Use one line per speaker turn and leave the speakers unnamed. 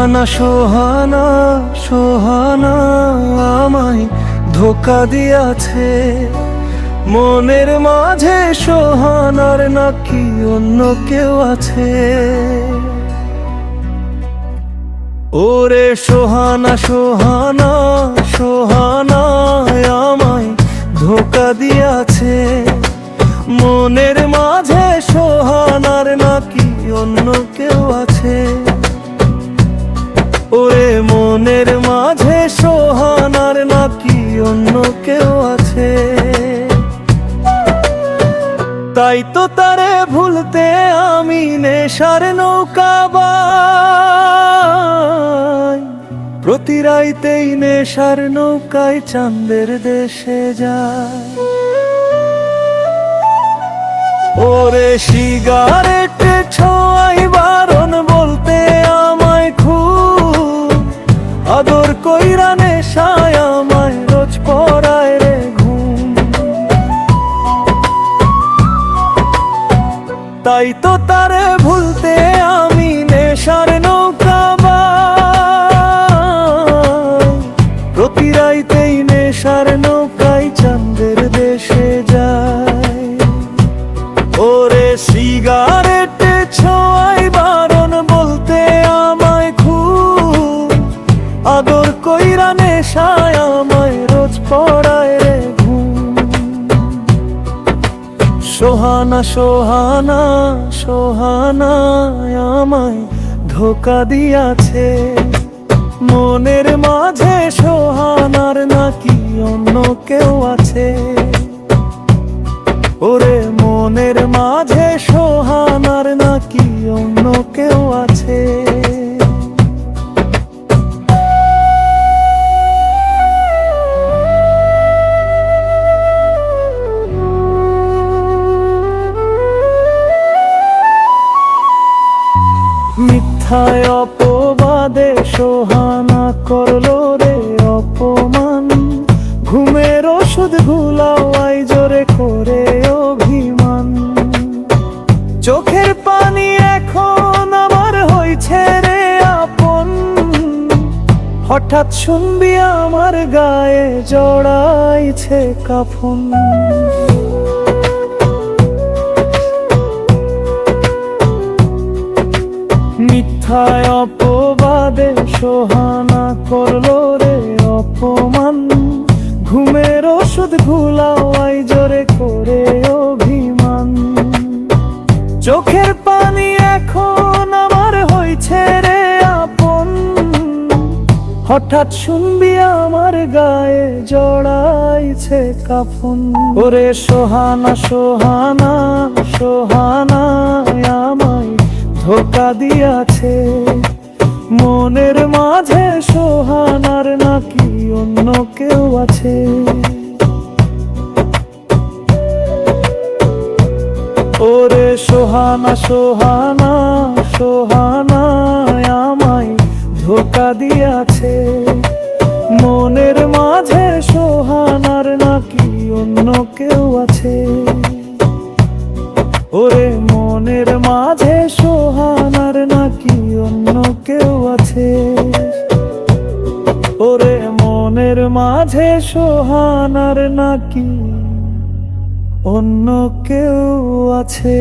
সোহানা সোহানা সোহানা, আমায় ধোকা দিয়াছে। মনের মাঝে সোহানার নাকি অন্য কেউ আছে। ওরে সোহানা সোহানা সোহানা, আমায় ধোকা দিয়াছে। মনের মাঝে সোহানার নাকি অন্য কেউ আছে। সোহানার নাকি অন্য কেউ আছে? তাই তো তারে ভুলতে আমি নেশার নৌকা প্রতি রাইতেই নেশার নৌকায় চাঁদের দেশে যায় ওরে সিগারেট তাই তো তারে ভুলতে সোহানা সোহানা সোহানা আমায় ধোকা দিয়াছে। মনের মাঝে সোহানার নাকি অন্য কেউ আছে? ওরে মনের মাঝে সোহানার মিথ্যায় অপবাদে, সোহানা করল রে অপমান। ঘুমের ওষুধ গুলাওয়াই জোরে করে অভিমান। চোখের পানি এখন আমার হইছে রে আপন। হঠাৎ শুনবি আমার গায়ে জড়াইছে কাফন। মিথ্যায় অপবাদে সোহানা করল রে অপমান। ঘুমের ওষুধ ভুলাওয়াই জোরে করে অভিমান। চোখের পানি এখন আমার হইছে রে আপন। হঠাৎ শুনবি আমার গায়ে জড়াইছে কাফন। ওরে সোহানা সোহানা সোহানা আমায় ধোকা দিয়াছে। মনের মাঝে সোহানার নাকি অন্য কেউ আছে। ওরে সোহানা সোহানা সোহানা আমায় ধোকা দিয়াছে। মাঝে সোহানার নাকি অন্য কেউ আছে?